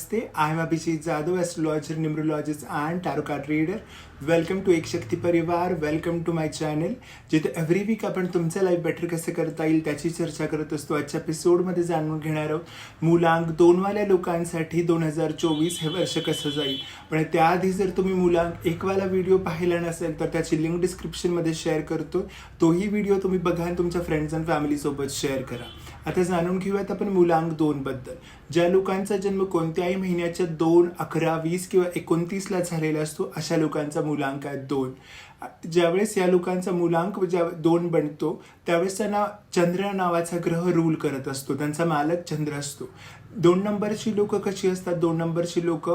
Namaste I am Abhijeet Jadhav astrologer, numerologist and tarot card welcome to एक शक्ती परिवार welcome to my channel जिथे every week आपण तुमचं लाईफ बेटर कसं करता येईल त्याची चर्चा करत असतो. आजच्या एपिसोडमध्ये जाणून घेणार आहोत मुलांक दोनवाल्या लोकांसाठी दोन हजार चोवीस हे वर्ष कसं जाईल. पण त्याआधी जर तुम्ही मुलांक एकवाला व्हिडिओ पाहिला नसेल तर त्याची लिंक डिस्क्रिप्शनमध्ये शेअर करतो तोही व्हिडिओ तुम्ही बघा आणि तुमच्या फ्रेंड्स अँड फॅमिलीसोबत शेअर करा. आता जाणून घेऊयात आपण मुलांक दोन बद्दल. ज्या लोकांचा जन्म कोणत्याही महिन्याच्या दोन अकरा वीस किंवा एकोणतीसला झालेला असतो अशा लोकांचा मुलांक आहे दोन. ज्यावेळेस या लोकांचा मुलांक ज्या दोन बनतो त्यावेळेस त्यांना चंद्र नावाचा ग्रह रूल करत असतो. त्यांचा मालक चंद्र असतो. दोन नंबरची लोक कशी असतात? दोन नंबरची लोक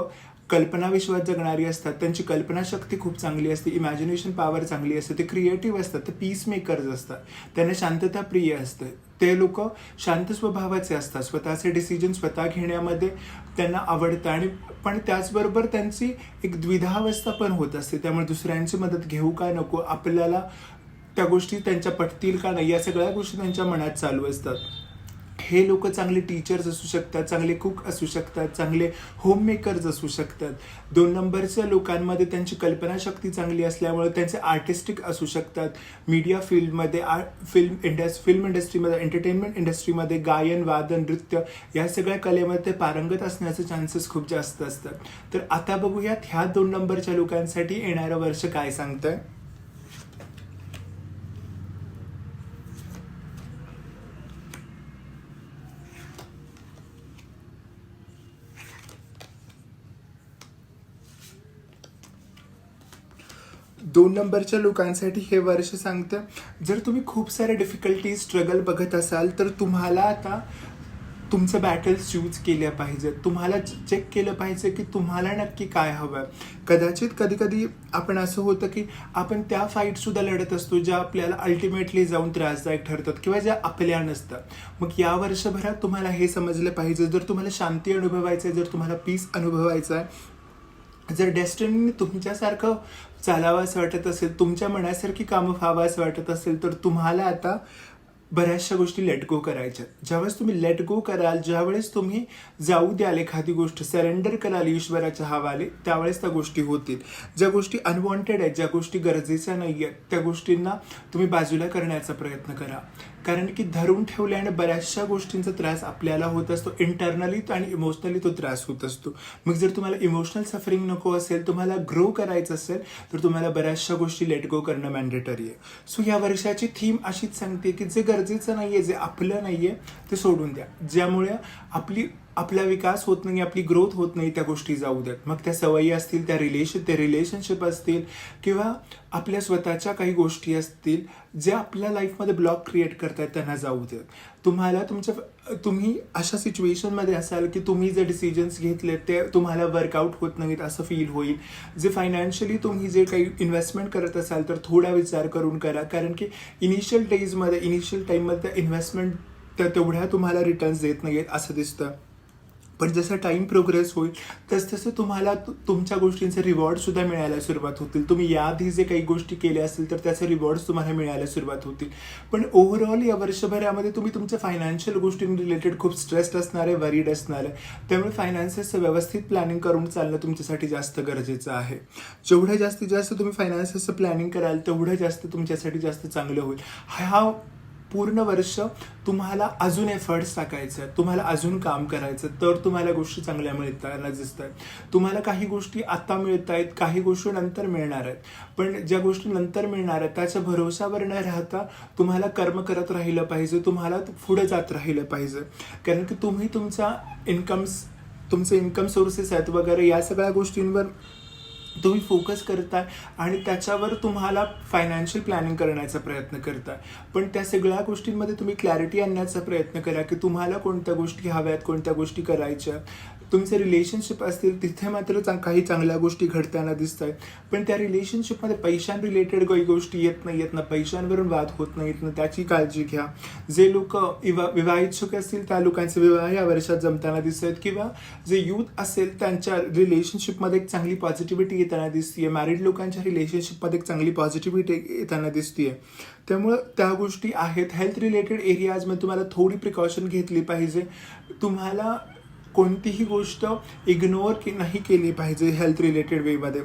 कल्पनाविश्वात जगणारी असतात. त्यांची कल्पनाशक्ती खूप चांगली असते. इमॅजिनेशन पॉवर चांगली असते. ते क्रिएटिव्ह असतात. ते पीस मेकर्स असतात. त्यांना शांतता प्रिय असते. ते लोक शांत स्वभावाचे असतात. स्वतःचे डिसिजन स्वतः घेण्यामध्ये त्यांना आवडतं आणि पण त्याचबरोबर त्यांची एक द्विधावस्था पण होत असते. त्यामुळे दुसऱ्यांची मदत घेऊ का नको? आपल्याला त्या गोष्टी त्यांच्या पटतील का नाही? या सगळ्या गोष्टी त्यांच्या मनात चालू असतात. हे लोक चांगले टीचर्स असू शकतात चांगले कुक असू शकतात चांगले होममेकर्स असू शकतात. दोन नंबरच्या लोकांमध्ये त्यांची कल्पनाशक्ती चांगली असल्यामुळे त्यांचे आर्टिस्टिक असू शकतात. मीडिया फील्डमध्ये आर्ट फिल्म इंडस्ट फिल्म इंडस्ट्रीमध्ये एंटरटेनमेंट इंडस्ट्रीमध्ये गायन वादन नृत्य या सगळ्या कलेमध्ये पारंगत असण्याचे चान्सेस खूप जास्त असतात. तर आता बघूयात ह्या दोन नंबरच्या लोकांसाठी येणारं वर्ष काय सांगतंय? दोन नंबरच्या लोकांसाठी हे वर्ष सांगतं जर तुम्ही खूप सारे डिफिकल्टी स्ट्रगल बघत असाल तर तुम्हाला आता तुमचं बॅटल्स चूज केल्या पाहिजेत. तुम्हाला चेक केलं पाहिजे की तुम्हाला नक्की काय हवं आहे कदाचित कधी कधी आपण असं होतं की आपण त्या फाईटसुद्धा लढत असतो ज्या आपल्याला अल्टिमेटली जाऊन त्रासदायक ठरतात किंवा ज्या आपल्या नसतात. मग या वर्षभरात तुम्हाला हे समजलं पाहिजे. जर तुम्हाला शांती अनुभवायचं आहे जर तुम्हाला पीस अनुभवायचं आहे जर डेस्टिनीने तुमच्यासारखं चालावं असं वाटत असेल तुमच्या मनासारखी कामं व्हावं असं वाटत असेल तर तुम्हाला आता बऱ्याचशा गोष्टी लेट गो करायच्या ज्यावेळेस तुम्ही लेट गो कराल ज्यावेळेस तुम्ही जाऊ द्याल एखादी गोष्ट सरेंडर कराल ईश्वराच्या हवाले त्यावेळेस त्या गोष्टी होतील. ज्या गोष्टी अनवॉन्टेड आहेत ज्या गोष्टी गरजेच्या नाही आहेत त्या गोष्टींना तुम्ही बाजूला करण्याचा प्रयत्न करा. कारण की धरून ठेवल्याने बऱ्याचशा गोष्टींचा त्रास आपल्याला होत असतो. इंटरनली आणि इमोशनली तो त्रास होत असतो. मग जर तुम्हाला इमोशनल सफरिंग नको असेल तुम्हाला ग्रो करायचं असेल तर तुम्हाला बऱ्याचशा गोष्टी लेट गो करणं मॅन्डेटरी आहे. सो या वर्षाची थीम अशीच सांगते की जे गरजेचं नाही आहे जे आपलं नाही आहे ते सोडून द्या. ज्यामुळे आपली आपला विकास होत नाही आपली ग्रोथ होत नाही त्या गोष्टी जाऊ द्यात. मग त्या सवयी असतील त्या रिलेशन ते रिलेशनशिप असतील किंवा आपल्या स्वतःच्या काही गोष्टी असतील ज्या आपल्या लाईफमध्ये ब्लॉक क्रिएट करतायत त्यांना जाऊ देत तुम्हाला तुमच्या तुम्ही अशा सिच्युएशनमध्ये असाल की तुम्ही जे डिसिजन्स घेतले ते तुम्हाला वर्कआउट होत नाहीत असं फील होईल. जे फायनान्शियली तुम्ही जे काही इन्व्हेस्टमेंट करत असाल तर थोडा विचार करून करा. कारण की इनिशियल डेजमध्ये इनिशियल टाईममध्ये इन्व्हेस्टमेंट त्या तेवढ्या तुम्हाला रिटर्न्स देत नाही आहेत असं दिसतं. पण जसं टाइम प्रोग्रेस होईल तस तसं तुम्हाला तुमच्या गोष्टींचे रिवॉर्डसुद्धा मिळायला सुरुवात होतील. तुम्ही याआधी जे काही गोष्टी केल्या असतील तर त्याचे रिवॉर्ड्स तुम्हाला मिळायला सुरुवात होतील. पण ओव्हरऑल या वर्षभरामध्ये तुम्ही तुमच्या फायनान्शियल गोष्टी रिलेटेड खूप स्ट्रेस्ड असणार आहे वरीड असणार आहे. त्यामुळे फायनान्सेसचं व्यवस्थित प्लॅनिंग करून चालणं तुमच्यासाठी जास्त गरजेचं आहे. जेवढं जास्तीत जास्त तुम्ही फायनान्सेसचं प्लॅनिंग कराल तेवढं जास्त तुमच्यासाठी जास्त चांगलं होईल. हा पूर्ण वर्ष तुम्हाला अजून एफर्ट्स टाकायचे आहेत तुम्हाला अजून काम करायचं तर तुम्हाला गोष्टी चांगल्या मिळताना दिसत आहेत तुम्हाला काही गोष्टी आता मिळत आहेत काही गोष्टी नंतर मिळणार आहेत. पण ज्या गोष्टी नंतर मिळणार आहेत त्याच्या भरोशावर न राहता तुम्हाला कर्म करत राहिलं पाहिजे तुम्हाला पुढे जात राहिलं पाहिजे. कारण की तुम्ही तुमचा इन्कम्स तुमचे इन्कम सोर्सेस आहेत वगैरे या सगळ्या गोष्टींवर तुम्ही फोकस करताय आणि त्याच्यावर तुम्हाला फायनान्शियल प्लॅनिंग करण्याचा प्रयत्न करताय. पण त्या सगळ्या गोष्टींमध्ये तुम्ही क्लॅरिटी आणण्याचा प्रयत्न करा की तुम्हाला कोणत्या गोष्टी हव्यात कोणत्या गोष्टी करायच्या. तुमचे रिलेशनशिप असतील तिथे मात्र चांग काही चांगल्या गोष्टी घडताना दिसत आहेत पण त्या रिलेशनशिपमध्ये पैशां रिलेटेड काही गोष्टी येत नाही आहेत ना पैशांवरून वाद होत नाहीत ना त्याची काळजी घ्या. जे लोक विवा इच्छुक असतील त्या लोकांचे विवाह या वर्षात जमताना दिसत आहेत किंवा जे यूथ असेल त्यांच्या रिलेशनशिपमध्ये एक चांगली पॉझिटिव्हिटी येताना दिसतीये. मॅरिड लोकांच्या रिलेशनशिपमध्ये एक चांगली पॉझिटिव्हिटी येताना दिसतीये. त्यामुळं त्या गोष्टी आहेत. हेल्थ रिलेटेड एरियाजमध्ये तुम्हाला थोडी प्रिकॉशन घेतली पाहिजे. तुम्हाला कोणतीही गोष्ट इग्नोर की नाही केली पाहिजे हेल्थ रिलेटेड वेमध्ये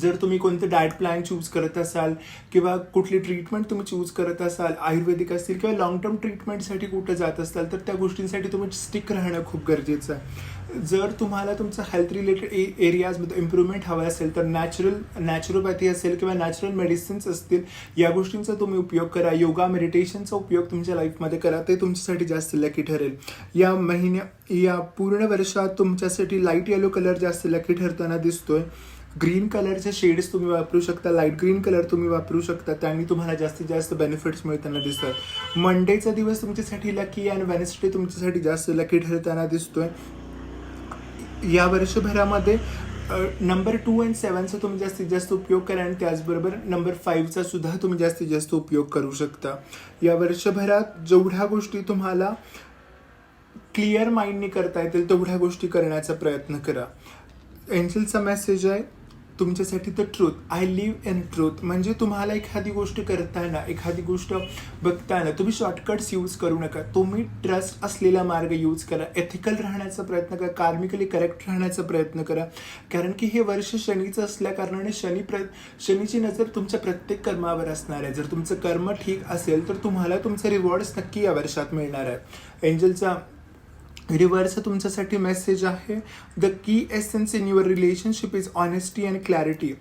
जर तुम्ही कोणते डाएट प्लॅन चूज करत असाल किंवा कुठली ट्रीटमेंट तुम्ही चूज करत असाल आयुर्वेदिक असतील किंवा लॉंग टर्म ट्रीटमेंटसाठी कुठं जात असाल तर त्या गोष्टींसाठी तुम्ही स्टिक राहणं खूप गरजेचं आहे. जर तुम्हाला तुमचं हेल्थ रिलेटेड ए एरियाजमध्ये इम्प्रूव्हमेंट हवं असेल तर नॅचरल नॅचरोपॅथी असेल किंवा नॅचरल मेडिसिन्स असतील या गोष्टींचा तुम्ही उपयोग करा. योगा मेडिटेशनचा उपयोग तुमच्या लाईफमध्ये करा. ते तुमच्यासाठी जास्त लकी ठरेल. या महिन्या या पूर्ण वर्षात तुमच्यासाठी लाइट येलो कलर जास्त लकी ठरताना दिसतोय. ग्रीन कलरचे शेड्स तुम्ही वापरू शकता लाइट ग्रीन कलर तुम्ही वापरू शकता त्याने तुम्हाला जास्तीत जास्त बेनिफिट्स मिळताना दिसतात. मंडेचा दिवस तुमच्यासाठी लकी आणि वेनेसडे तुमच्यासाठी जास्त लकी ठरताना दिसतोय. या वर्षभरामध्ये नंबर टू अँड सेवनचा तुम्ही जास्तीत जास्त उपयोग करा आणि त्याचबरोबर नंबर फाईव्हचा सुद्धा तुम्ही जास्तीत जास्त उपयोग करू शकता. या वर्षभरात जेवढ्या गोष्टी तुम्हाला क्लिअर माइंडने करता येतील तेवढ्या गोष्टी करण्याचा प्रयत्न करा. एन्सिलचा मेसेज आहे तुमच्यासाठी the truth I live in truth म्हणजे तुम्हाला एखादी गोष्ट करताना एखादी गोष्ट बघताना तुम्ही शॉर्टकट्स यूज करू नका. तुम्ही ट्रस्ट असलेला मार्ग यूज करा. एथिकल राहण्याचा प्रयत्न करा. कार्मिकली करेक्ट राहण्याचा प्रयत्न करा. कारण की हे वर्ष शनीचं असल्या कारणाने शनी प्र शनीची नजर तुमच्या प्रत्येक कर्मावर असणार आहे. जर तुमचं कर्म ठीक असेल तर तुम्हाला तुमचे रिवॉर्ड्स नक्की या वर्षात मिळणार आहे. एंजलचा रिव्हर्स तुमच्यासाठी मेसेज आहे. The key essence in your relationship is honesty and clarity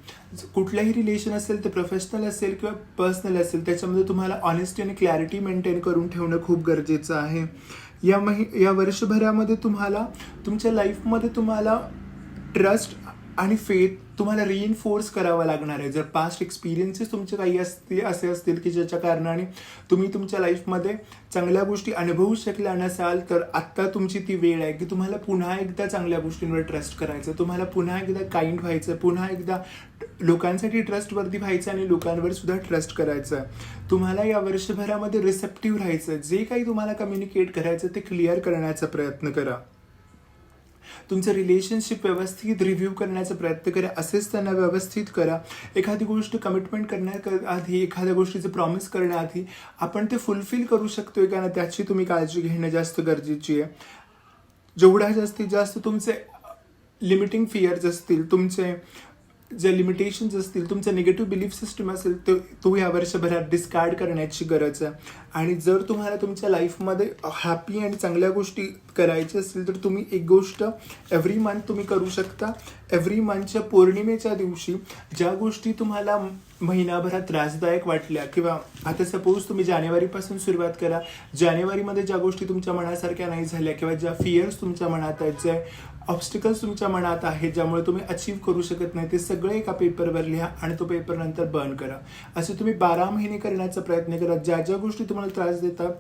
कुठलंही रिलेशन असेल ते प्रोफेशनल असेल किंवा पर्सनल असेल त्याच्यामध्ये तुम्हाला ऑनेस्टी आणि क्लॅरिटी मेंटेन करून ठेवणं खूप गरजेचं आहे. या महि या वर्षभरामध्ये तुम्हाला तुमच्या लाईफमध्ये तुम्हाला ट्रस्ट आणि फेथ तुम्हाला रिइन्फोर्स करावा लागणार आहे. जर पास्ट एक्सपिरियन्सेस तुमचे काही असतील असे असतील की ज्याच्या कारणाने तुम्ही तुमच्या लाईफमध्ये चांगल्या गोष्टी अनुभवू शकल्या नसाल तर आत्ता तुमची ती वेळ आहे की तुम्हाला पुन्हा एकदा चांगल्या गोष्टींवर ट्रस्ट करायचं तुम्हाला पुन्हा एकदा काइंड व्हायचं पुन्हा एकदा लोकांसाठी ट्रस्टवरती व्हायचं आणि लोकांवर सुद्धा ट्रस्ट करायचं तुम्हाला या वर्षभरामध्ये रिसेप्टिव्ह राहायचं जे काही तुम्हाला कम्युनिकेट करायचं ते क्लिअर करण्याचा प्रयत्न करा. तुमचं रिलेशनशिप व्यवस्थित रिव्ह्यू करण्याचा प्रयत्न करा. असेच त्यांना व्यवस्थित करा. एखादी गोष्ट कमिटमेंट करण्याआधी एखाद्या गोष्टीचं प्रॉमिस करण्याआधी आपण ते फुलफिल करू शकतोय का ना त्याची तुम्ही काळजी घेणं जास्त गरजेची आहे. जेवढ्या जास्तीत जास्त तुमचे लिमिटिंग फिअर्स असतील तुमचे जे लिमिटेशन्स असतील तुमचं निगेटिव्ह बिलीफ सिस्टम असेल तो तो ह्या वर्षभरात डिस्कार्ड करण्याची गरज आहे. आणि जर तुम्हाला तुमच्या लाईफमध्ये हॅपी आणि चांगल्या गोष्टी करायच्या असतील तर तुम्ही एक गोष्ट एव्हरी मंथ तुम्ही करू शकता. एव्हरी मंथच्या पौर्णिमेच्या दिवशी ज्या गोष्टी तुम्हाला महिनाभरात त्रासदायक वाटल्या किंवा आता सपोज तुम्ही जानेवारीपासून सुरुवात करा. जानेवारीमध्ये ज्या गोष्टी तुमच्या मनासारख्या नाही झाल्या किंवा ज्या फिअर्स तुमच्या मनात आहेत जे ऑब्स्टिकल्स तुमच्या मनात आहेत ज्यामुळे तुम्ही अचीव करू शकत नाही ते सगळे एका पेपरवर लिहा आणि तो पेपर नंतर बर्न करा. असे तुम्ही बारा महिने करण्याचा प्रयत्न करा. ज्या ज्या गोष्टी तुम्हाला त्रास देतात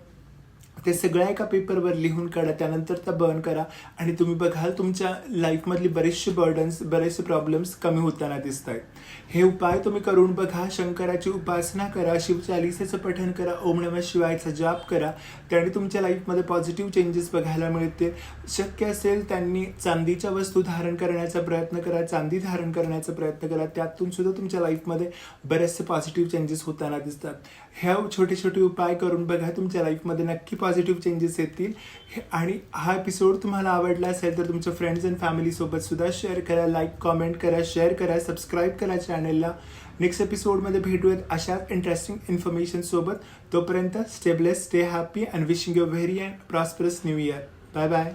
ते सगळ्या एका पेपरवर लिहून काढा त्यानंतर त्या बर्न करा. आणि तुम्ही बघाल तुमच्या लाईफमधली बरेचसे बर्डन्स बरेचसे प्रॉब्लेम्स कमी होताना दिसत आहेत हे उपाय तुम्ही करून बघा शंकराची उपासना करा शिवचालिसेचं पठण करा ओम नमः शिवायचा जाप करा. त्याने तुमच्या लाईफमध्ये पॉझिटिव्ह चेंजेस बघायला मिळते. शक्य असेल त्यांनी चांदीच्या वस्तू धारण करण्याचा प्रयत्न करा चांदी धारण करण्याचा प्रयत्न करा. त्यातून सुद्धा तुमच्या लाईफमध्ये बरेचसे पॉझिटिव्ह चेंजेस होताना दिसतात. ह्या छोटे छोटे उपाय करून बघा तुमच्या लाईफमध्ये नक्की पॉझिटिव्ह पॉझिटिव्ह चेंजेस येतील. हे- आणि हा एपिसोड तुम्हाला आवडला असेल तर तुमच्या फ्रेंड्स अँड फॅमिलीसोबत सुद्धा शेअर करा लाईक कॉमेंट करा शेअर करा सबस्क्राईब करा चॅनलला नेक्स्ट एपिसोडमध्ये भेटूयात अशाच इंटरेस्टिंग इन्फॉर्मेशन सोबत. तोपर्यंत stay blessed stay happy and wishing you very and prosperous new year bye bye